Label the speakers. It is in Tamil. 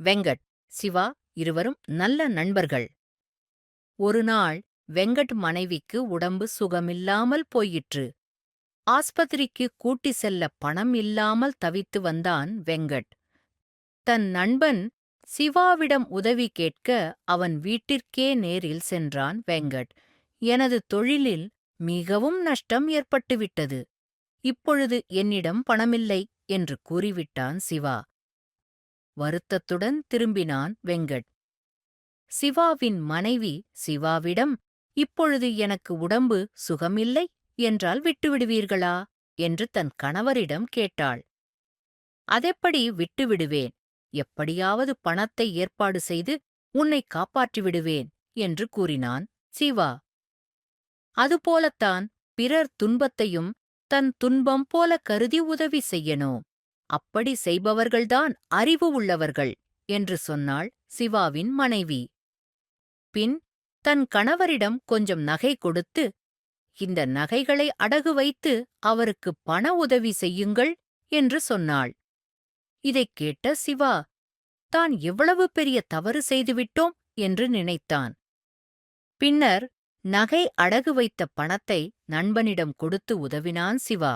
Speaker 1: வெங்கட் சிவா இருவரும் நல்ல நண்பர்கள். ஒரு நாள் வெங்கட் மனைவிக்கு உடம்பு சுகமில்லாமல் போயிற்று. ஆஸ்பத்திரிக்கு கூட்டி செல்ல பணம் இல்லாமல் தவித்து வந்தான் வெங்கட். தன் நண்பன் சிவாவிடம் உதவி கேட்க அவன் வீட்டிற்கே நேரில் சென்றான் வெங்கட். எனது தொழிலில் மிகவும் நஷ்டம் ஏற்பட்டுவிட்டது. இப்பொழுது என்னிடம் பணமில்லை என்று கூறிவிட்டான் சிவா. வருத்தத்துடன் திரும்பினான் வெங்கட். சிவாவின் மனைவி சிவாவிடம் இப்பொழுது எனக்கு உடம்பு சுகமில்லை என்றால் விட்டுவிடுவீர்களா என்று தன் கணவரிடம் கேட்டாள். அதெப்படி விட்டுவிடுவேன்? எப்படியாவது பணத்தை ஏற்பாடு செய்து உன்னை காப்பாற்றிவிடுவேன் என்று கூறினான் சிவா. அதுபோலத்தான் பிறர் துன்பத்தையும் தன் துன்பம் போல கருதி உதவி செய்யணும். அப்படி செய்பவர்கள்தான் அறிவு உள்ளவர்கள் என்று சொன்னாள் சிவாவின் மனைவி. பின் தன் கணவரிடம் கொஞ்சம் நகை கொடுத்து இந்த நகைகளை அடகு வைத்து அவருக்கு பண உதவி செய்யுங்கள் என்று சொன்னாள். இதைக் கேட்ட சிவா தான் எவ்வளவு பெரிய தவறு செய்துவிட்டோம் என்று நினைத்தான். பின்னர் நகை அடகு வைத்த பணத்தை நண்பனிடம் கொடுத்து உதவினான் சிவா.